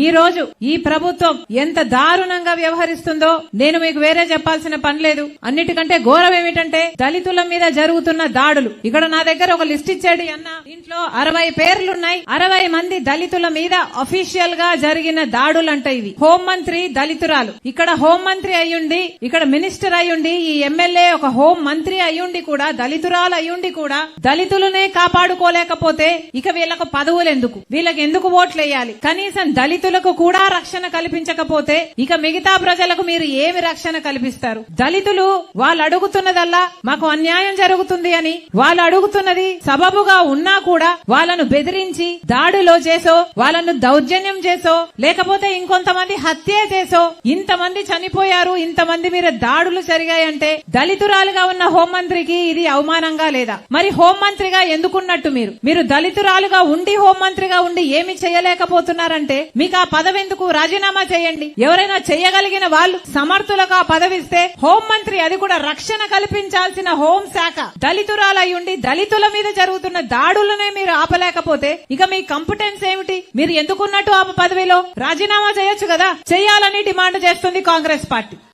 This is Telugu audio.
ఈ రోజు ఈ ప్రభుత్వం ఎంత దారుణంగా వ్యవహరిస్తుందో నేను మీకు వేరే చెప్పాల్సిన పని లేదు. అన్నిటికంటే ఘోరం ఏమిటంటే దళితుల మీద జరుగుతున్న దాడులు. ఇక్కడ నా దగ్గర ఒక లిస్ట్ ఇచ్చాడు అన్న. ఇంట్లో అరవై పేర్లున్నాయి. అరవై మంది దళితుల మీద అఫీషియల్గా జరిగిన దాడులు అంటే ఇవి హోంమంత్రి దళితురాలు. ఇక్కడ హోంమంత్రి అయ్యుండి ఇక్కడ మినిస్టర్ అయ్యుండి ఈ ఎమ్మెల్యే ఒక హోం మంత్రి అయ్యుండి కూడా దళితురాలు అయ్యుండి కూడా దళితులనే కాపాడుకోలేకపోతే ఇక వీళ్ళకు పదవులు ఎందుకు వీళ్ళకి ఎందుకు ఓట్లు వేయాలి కనీసం దళితులకు కూడా రక్షణ కల్పించకపోతే ఇక మిగతా ప్రజలకు మీరు ఏమి రక్షణ కల్పిస్తారు? దళితులు వాళ్ళు అడుగుతున్నదల్లా మాకు అన్యాయం జరుగుతుంది అని వాళ్ళు అడుగుతున్నది సబబుగా ఉన్నా కూడా వాళ్ళను బెదిరించి దాడులో చేసో వాళ్ళను దౌర్జన్యం చేసో లేకపోతే ఇంకొంతమంది హత్య చేసో ఇంతమంది చనిపోయారు ఇంతమంది మీద దాడులు జరిగాయంటే దళితురాలుగా ఉన్న హోంమంత్రికి ఇది అవమానంగా లేదా? మరి హోంమంత్రిగా ఎందుకున్నట్టు మీరు? మీరు దళితురాలుగా ఉండి హోంమంత్రిగా ఉండి ఏమి చేయలేకపోతున్నారంటే మీకు ఆ పదవి ఎందుకు రాజీనామా చేయండి. ఎవరైనా చేయగలిగిన వాళ్ళు సమర్థులకు ఆ పదవిస్తే హోంమంత్రి అది కూడా రక్షణ కల్పించాల్సిన హోం శాఖ. దళితురాలై ఉండి దళితుల మీద జరుగుతున్న దాడులనే మీరు ఆపలేకపోతే ఇక మీ కంపిటెన్స్ ఏమిటి? మీరు ఎందుకున్నట్టు ఆ పదవిలో? రాజీనామా చేయొచ్చు కదా? చేయాలని డిమాండ్ చేస్తుంది కాంగ్రెస్ పార్టీ.